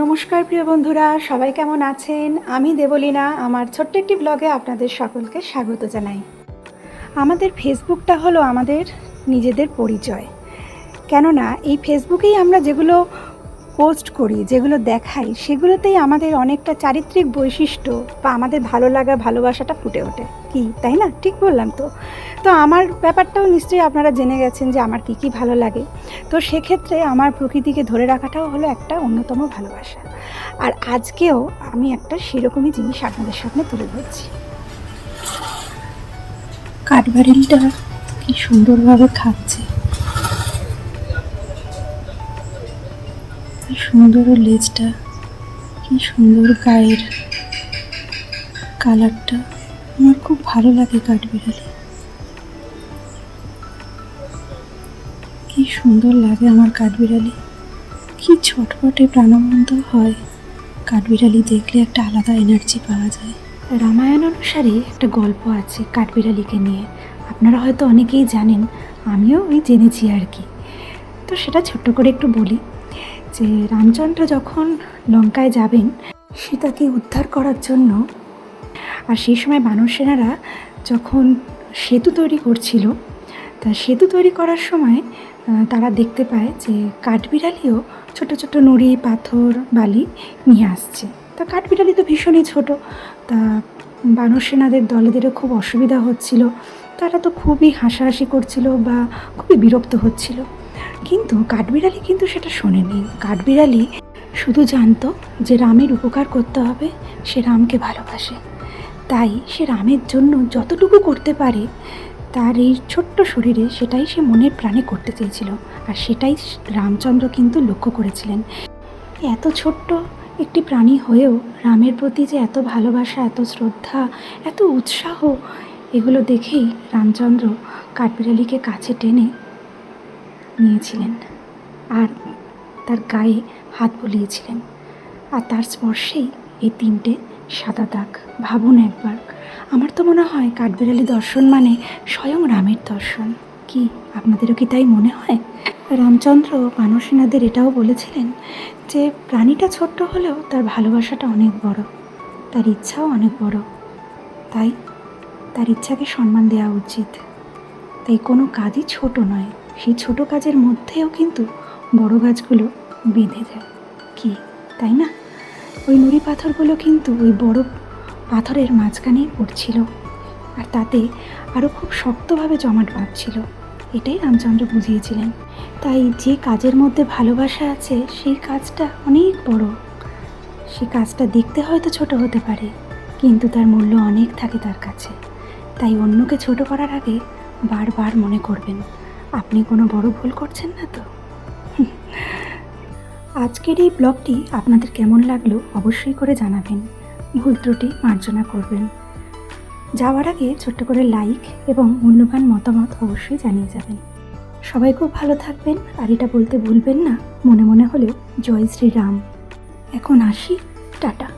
নমস্কার, প্রিয় বন্ধুরা, সবাই কেমন আছেন? আমি দেবলীনা, আমার ছোট্ট একটি ব্লগে আপনাদের সকলকে স্বাগত জানাই। আমাদের ফেসবুকটা হলো আমাদের নিজেদের পরিচয়। কেননা, এই ফেসবুকেই আমরা যেগুলো পোস্ট করি, যেগুলো দেখাই, সেগুলোতেই আমাদের অনেকটা চারিত্রিক বৈশিষ্ট্য বা আমাদের ভালো লাগা, ভালোবাসাটা ফুটে ওঠে। কি, তাই না? ঠিক বললাম তো। তো আমার ব্যাপারটাও নিশ্চয়ই আপনারা জেনে গেছেন যে আমার কী কী ভালো লাগে। তো সেক্ষেত্রে আমার প্রকৃতিকে ধরে রাখাটাও হলো একটা অন্যতম ভালোবাসা। আর আজকেও আমি একটা সেরকমই জিনিস আপনাদের সামনে তুলে ধরছি। কাঠবাড়িটা কি সুন্দরভাবে খাচ্ছে। কি সুন্দর লেজটা, কি সুন্দর গায়ের কালারটা। আমার খুব ভালো লাগে কাঠবিড়ালি। কি সুন্দর লাগে আমার কাঠবিড়ালি। কি ছটপটে প্রাণবন্ত হয়। কাঠবিড়ালি দেখলে একটা আলাদা এনার্জি পাওয়া যায়। রামায়ণ অনুসারে একটা গল্প আছে কাঠবিড়ালিকে নিয়ে। আপনারা হয়তো অনেকেই জানেন, আমিও ওই জেনেছি আর কি। তো সেটা ছোট্ট করে একটু বলি যে, রামচন্দ্র যখন লঙ্কায় যাবেন সীতাকে উদ্ধার করার জন্য আর সেই সময় বানর সেনারা যখন সেতু তৈরি করছিল তা সেতু তৈরি করার সময় তারা দেখতে পায় যে কাঠবিড়ালিও ছোট ছোট নুড়ি, পাথর, বালি নিয়ে আসছে। তা কাঠবিড়ালি তো ভীষণই ছোট। তা বানর সেনাদের দলেদেরও খুব অসুবিধা হচ্ছিল। তারা তো খুবই হাসাহাসি করছিল বা খুবই বিরক্ত হচ্ছিল। কিন্তু কাঠবিড়ালি কিন্তু সেটা শোনেনি। কাঠবিড়ালি শুধু জানতো যে রামের উপকার করতে হবে, সে রামকে ভালোবাসে। তাই সে রামের জন্য যতটুকু করতে পারে তার এই ছোট্ট শরীরে সেটাই সে মনের প্রাণে করতে চেয়েছিল আর সেটাই রামচন্দ্র কিন্তু লক্ষ্য করেছিলেন। এত ছোট্ট একটি প্রাণী হয়েও রামের প্রতি যে এত ভালোবাসা, এত শ্রদ্ধা, এত উৎসাহ, এগুলো দেখেই রামচন্দ্র কাঠবিড়ালিকে কাছে টেনে নিয়েছিলেন আর তার গায়ে হাত বুলিয়েছিলেন। আর তার স্পর্শেই এই তিনটে সাদা দাগ, ভাবুন একবার। আমার তো মনে হয় কাঠবিড়ালি দর্শন মানে স্বয়ং রামের দর্শন। কি, আপনাদেরও কি তাই মনে হয়? রামচন্দ্র মানসীনাদের এটাও বলেছিলেন যে, প্রাণীটা ছোট্ট হলেও তার ভালোবাসাটা অনেক বড়, তার ইচ্ছাও অনেক বড়। তাই তার ইচ্ছাকে সম্মান দেওয়া উচিত। তাই কোনো কাজই ছোট নয়, সেই ছোট কাজের মধ্যেও কিন্তু বড় গাছগুলো বেঁধে যায়। কি, তাই না? ওই নুড়ি পাথরগুলো কিন্তু ওই বড় পাথরের মাঝখানেই পড়ছিল। আর তাতে আরও খুব শক্তভাবে জমাট বাঁধছিল। এটাই রামচন্দ্র বুঝিয়েছিলেন। তাই যে কাজের মধ্যে ভালোবাসা আছে, সেই কাজটা অনেক বড়। সে কাজটা দেখতে হয়তো ছোট হতে পারে, কিন্তু তার মূল্য অনেক থাকে তার কাছে। তাই অন্যকে ছোট করার আগে বারবার মনে করবেন, আপনি কোনো বড় ভুল করছেন না তো? আজকের এই ব্লগটি আপনাদের কেমন লাগল অবশ্যই করে জানাবেন। ভুল ত্রুটি মার্জনা করবেন। যাওয়ার আগে ছোট্ট করে লাইক এবং মূল্যবান মতামত অবশ্যই জানিয়ে যাবেন। সবাই খুব ভালো থাকবেন, আর এটা বলতে ভুলবেন না। মনে মনে হলেও জয় শ্রীরাম। এখন আসি, টাটা।